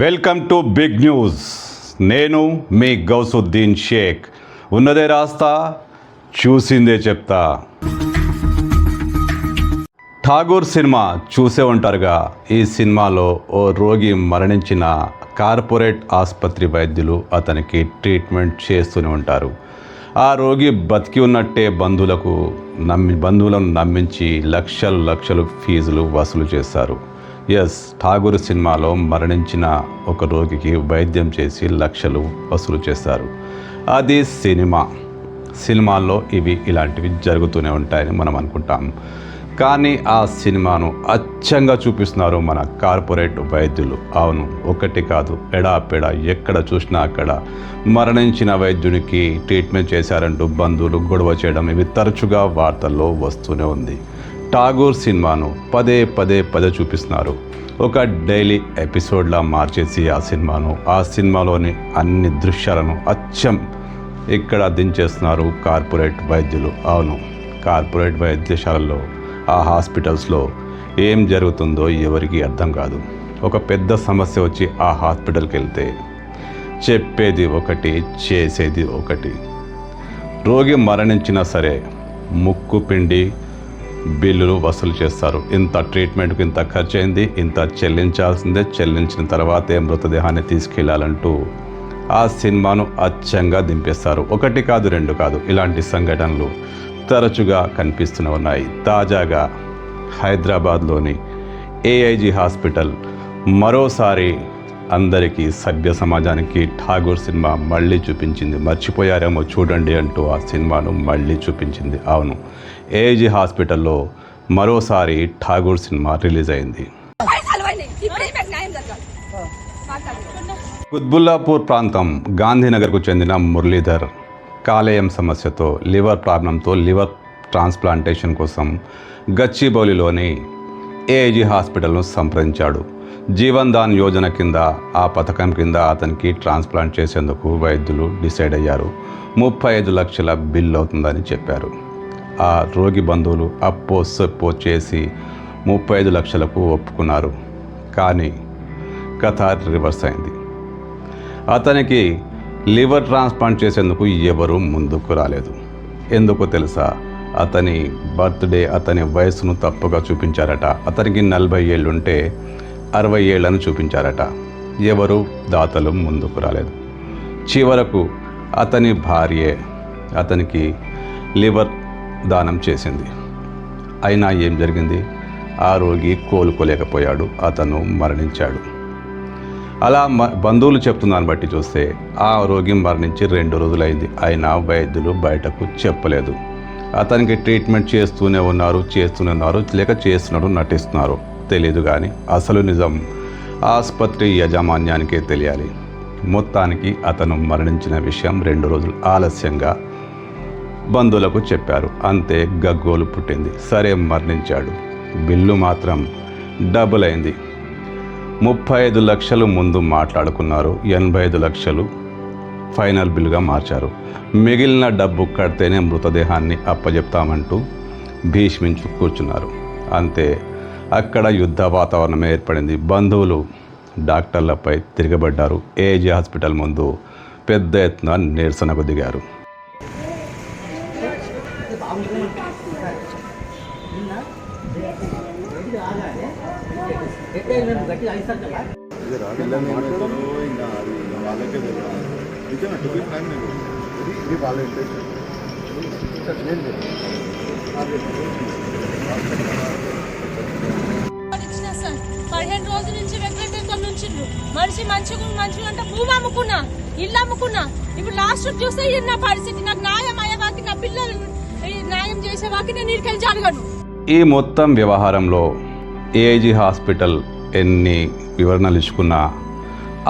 Welcome to big news. నేను మీ గౌసుద్దీన్ షేక్. ఉన్నదే రాస్తా చూసిందే చెప్తా. ఠాగూర్ సినిమా చూసే ఉంటారుగా. ఈ సినిమాలో ఓ రోగి మరణించిన కార్పొరేట్ ఆసుపత్రి వైద్యులు అతనికి ట్రీట్మెంట్ చేస్తూనే ఉంటారు. ఆ రోగి బతికి ఉన్నట్టే బంధువులకు నమ్మి బంధువులను నమ్మించి లక్షలు లక్షలు ఫీజులు వసూలు చేస్తారు. ఎస్ ఠాగూర్ సినిమాలో మరణించిన ఒక రోగికి వైద్యం చేసి లక్షలు వసూలు చేస్తారు అది సినిమా. సినిమాల్లో ఇవి ఇలాంటివి జరుగుతూనే ఉంటాయని మనం అనుకుంటాం. కానీ ఆ సినిమాను అచ్చంగా చూపిస్తున్నారు మన కార్పొరేట్ వైద్యులు. అవును ఒకటి కాదు ఎడాపెడా ఎక్కడ చూసినా అక్కడ మరణించిన వైద్యునికి ట్రీట్మెంట్ చేశారంటూ బంధువులు గొడవ చేయడం ఇవి తరచుగా వార్తల్లో వస్తూనే ఉంది. ఠాగూర్ సినిమాను పదే పదే పదే చూపిస్తున్నారు. ఒక డైలీ ఎపిసోడ్లా మార్చేసి ఆ సినిమాను ఆ సినిమాలోని అన్ని దృశ్యాలను అచ్చం ఇక్కడ దించేస్తున్నారు కార్పొరేట్ వైద్యులు. అవును కార్పొరేట్ వైద్యశాలలో ఆ హాస్పిటల్స్లో ఏం జరుగుతుందో ఎవరికీ అర్థం కాదు. ఒక పెద్ద సమస్య వచ్చి ఆ హాస్పిటల్కి వెళ్తే చెప్పేది ఒకటి చేసేది ఒకటి. రోగి మరణించినా సరే ముక్కు పిండి బిల్లులు వసూలు చేస్తారు. ఇంత ట్రీట్మెంట్కు ఇంత ఖర్చు అయింది ఇంత చెల్లించాల్సిందే. చెల్లించిన తర్వాతే మృతదేహాన్ని తీసుకెళ్ళాలంటూ ఆ సినిమాను అచ్చంగా దింపేస్తారు. ఒకటి కాదు రెండు కాదు ఇలాంటి సంఘటనలు తరచుగా కనిపిస్తూనే ఉన్నాయి. తాజాగా హైదరాబాద్లోని ఏఐజీ హాస్పిటల్ మరోసారి అందరికీ సభ్య సమాజానికి ఠాగూర్ సినిమా మళ్ళీ చూపించింది. మర్చిపోయారేమో చూడండి అంటూ ఆ సినిమాను మళ్ళీ చూపించింది. అవును ఏజీ హాస్పిటల్లో మరోసారి ఠాగూర్ సినిమా రిలీజ్ అయింది. కుత్బుల్లాపూర్ ప్రాంతం గాంధీనగర్కు చెందిన మురళీధర్ కాలేయం సమస్యతో లివర్ ప్రాబ్లంతో లివర్ ట్రాన్స్ప్లాంటేషన్ కోసం గచ్చిబౌలిలోని ఏఐజీ హాస్పిటల్ను సంప్రదించాడు. జీవన్ దాన్ యోజన కింద ఆ పథకం కింద అతనికి ట్రాన్స్ప్లాంట్ చేసేందుకు వైద్యులు డిసైడ్ అయ్యారు. ముప్పై ఐదు లక్షల బిల్ అవుతుందని చెప్పారు. ఆ రోగి బంధువులు అప్పో సప్పో చేసి ముప్పై ఐదు లక్షలకు ఒప్పుకున్నారు. కానీ కథ రివర్స్ అయింది. అతనికి లివర్ ట్రాన్స్ప్లాంట్ చేసేందుకు ఎవరూ ముందుకు రాలేదు. ఎందుకు తెలుసా? అతని బర్త్డే అతని వయసును తప్పుగా చూపించారట. అతనికి నలభై ఏళ్ళుంటే అరవై ఏళ్ళను చూపించారట. ఎవరు దాతలు ముందుకు రాలేదు. చివరకు అతని భార్యే అతనికి లివర్ దానం చేసింది. అయినా ఏం జరిగింది? ఆ రోగి కోలుకోలేకపోయాడు. అతను మరణించాడు. అలా మ బంధువులు చెప్తున్నాను బట్టి చూస్తే ఆ రోగి మరణించి రెండు రోజులైంది. అయినా వైద్యులు బయటకు చెప్పలేదు. అతనికి ట్రీట్మెంట్ చేస్తూనే ఉన్నారు చేస్తూనే ఉన్నారు లేక చేస్తున్నారు నటిస్తున్నారు. తెలియదు కానీ అసలు నిజం ఆసుపత్రి యాజమాన్యానికే తెలియాలి. మొత్తానికి అతను మరణించిన విషయం రెండు రోజులు ఆలస్యంగా బంధువులకు చెప్పారు. అంతే గగ్గోలు పుట్టింది. సరే మరణించాడు. బిల్లు మాత్రం డబుల్ అయింది. ముప్పై ఐదు లక్షలు ముందు మాట్లాడుకున్నారు. ఎనభై ఐదు లక్షలు ఫైనల్ బిల్లుగా మార్చారు. మిగిలిన డబ్బు కడితేనే మృతదేహాన్ని అప్పజెప్తామంటూ భీష్మించు కూర్చున్నారు. అంతే అక్కడ యుద్ధ వాతావరణం ఏర్పడింది. బంధువులు డాక్టర్లపై తిరగబడ్డారు. ఏజీ హాస్పిటల్ ముందు పెద్ద ఎత్తున నిరసనకు దిగారు. వాళ్ళకే పదిహేను రోజుల నుంచి వెంకటేశ్వర నుంచి మనిషి మంచిగా మంచిగా అంటే భూమి అమ్ముకున్నా ఇల్లు అమ్ముకున్నా. ఇప్పుడు లాస్ట్ చూస్తే ఇది నా పరిస్థితి. నాకు న్యాయం అయ్యేవాకి నా పిల్లలు న్యాయం చేసేవాకి నేను ఇక్కడికి జరగను. ఈ మొత్తం వ్యవహారంలో ఏఐజీ హాస్పిటల్ ఎన్ని వివరణలు ఇచ్చుకున్నా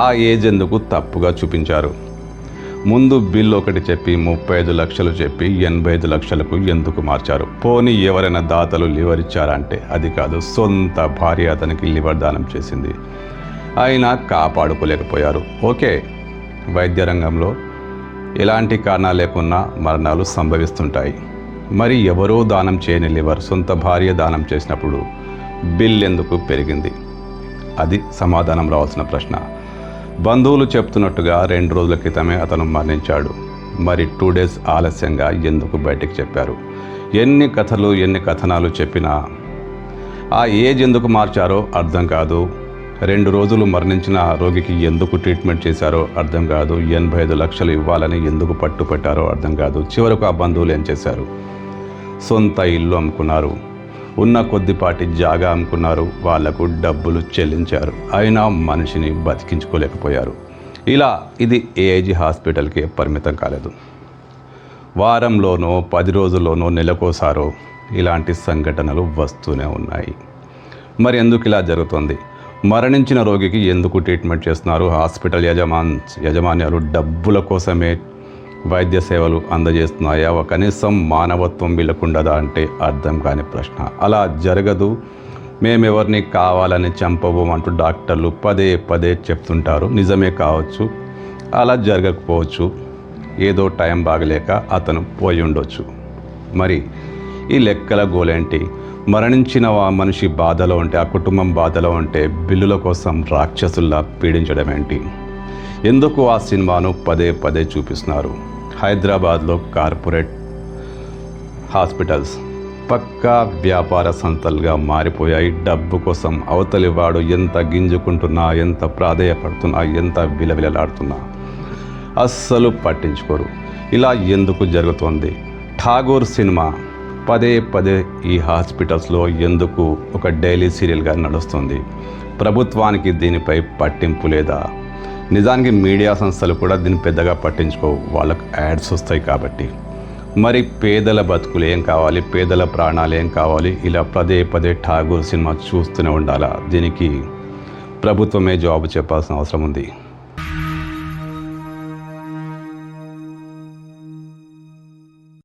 ఆ ఏజ్ ఎందుకు తప్పుగా చూపించారు? ముందు బిల్ ఒకటి చెప్పి ముప్పై ఐదు లక్షలు చెప్పి ఎనభై ఐదు లక్షలకు ఎందుకు మార్చారు? పోనీ ఎవరైనా దాతలు లివర్ ఇచ్చారంటే అది కాదు సొంత భార్య అతనికి లివర్ దానం చేసింది. అయినా కాపాడుకోలేకపోయారు. ఓకే వైద్య రంగంలో ఎలాంటి కారణాలు లేకున్నా మరణాలు సంభవిస్తుంటాయి. మరి ఎవరో దానం చేయని లివర్ సొంత భార్య దానం చేసినప్పుడు బిల్ ఎందుకు పెరిగింది? అది సమాధానం రావాల్సిన ప్రశ్న. బంధువులు చెప్తున్నట్టుగా రెండు రోజుల క్రితమే అతను మరణించాడు. మరి టూ డేస్ ఆలస్యంగా ఎందుకు బయటికి చెప్పారు? ఎన్ని కథలు ఎన్ని కథనాలు చెప్పినా ఆ ఏజ్ ఎందుకు మార్చారో అర్థం కాదు. రెండు రోజులు మరణించిన ఆ రోగికి ఎందుకు ట్రీట్మెంట్ చేశారో అర్థం కాదు. ఎనభై ఐదు లక్షలు ఇవ్వాలని ఎందుకు పట్టుపెట్టారో అర్థం కాదు. చివరకు ఆ బంధువులు ఏం చేశారు? సొంత ఇల్లు అమ్ముకున్నారు. ఉన్న కొద్దిపాటి జాగా అమ్ముకున్నారు. వాళ్ళకు డబ్బులు చెల్లించారు. అయినా మనిషిని బతికించుకోలేకపోయారు. ఇలా ఇది ఏఐజీ హాస్పిటల్కే పరిమితం కాలేదు. వారంలోనో పది రోజుల్లోనో నెలకోసారో ఇలాంటి సంఘటనలు వస్తూనే ఉన్నాయి. మరి ఎందుకు ఇలా జరుగుతుంది? మరణించిన రోగికి ఎందుకు ట్రీట్మెంట్ చేస్తున్నారు? హాస్పిటల్ యజమాన్ యజమాన్యాలు డబ్బుల కోసమే వైద్య సేవలు అందజేస్తున్నాయా? కనీసం మానవత్వం వీళ్ళకుండదా అంటే అర్థం కాని ప్రశ్న. అలా జరగదు. మేమెవరిని కావాలని చంపబోం అంటూ డాక్టర్లు పదే పదే చెప్తుంటారు. నిజమే కావచ్చు. అలా జరగకపోవచ్చు. ఏదో టైం బాగలేక అతను పోయి ఉండొచ్చు. మరి ఈ లెక్కల గోలేంటి? మరణించిన ఆ మనిషి బాధలో ఉంటే ఆ కుటుంబం బాధలో ఉంటే బిల్లుల కోసం రాక్షసుల్లా పీడించడం ఏంటి ఎందుకు ఆ సినిమాను పదే పదే చూపిస్తున్నారు? హైదరాబాద్లో కార్పొరేట్ హాస్పిటల్స్. పక్కా వ్యాపార సంతలుగా మారిపోయాయి. డబ్బు కోసం అవతలి వాడు ఎంత గింజుకుంటున్నా ఎంత ప్రాధేయపడుతున్నా ఎంత విలవిలలాడుతున్నా అస్సలు పట్టించుకోరు. ఇలా ఎందుకు జరుగుతోంది? ఠాగూర్ సినిమా పదే పదే ఈ హాస్పిటల్స్లో ఎందుకు ఒక డైలీ సీరియల్గా నడుస్తుంది? ప్రభుత్వానికి దీనిపై పట్టింపు లేదా? నిజానికి మీడియా సంస్థలు కూడా దీన్ని పెద్దగా పట్టించుకోవు వాళ్ళకు యాడ్స్ వస్తాయి కాబట్టి. మరి పేదల బతుకులు ఏం కావాలి? పేదల ప్రాణాలు ఏం కావాలి? ఇలా పదే పదే ఠాగూర్ సినిమా చూస్తూనే ఉండాలా? దీనికి ప్రభుత్వమే జవాబు చెప్పాల్సిన అవసరం ఉంది.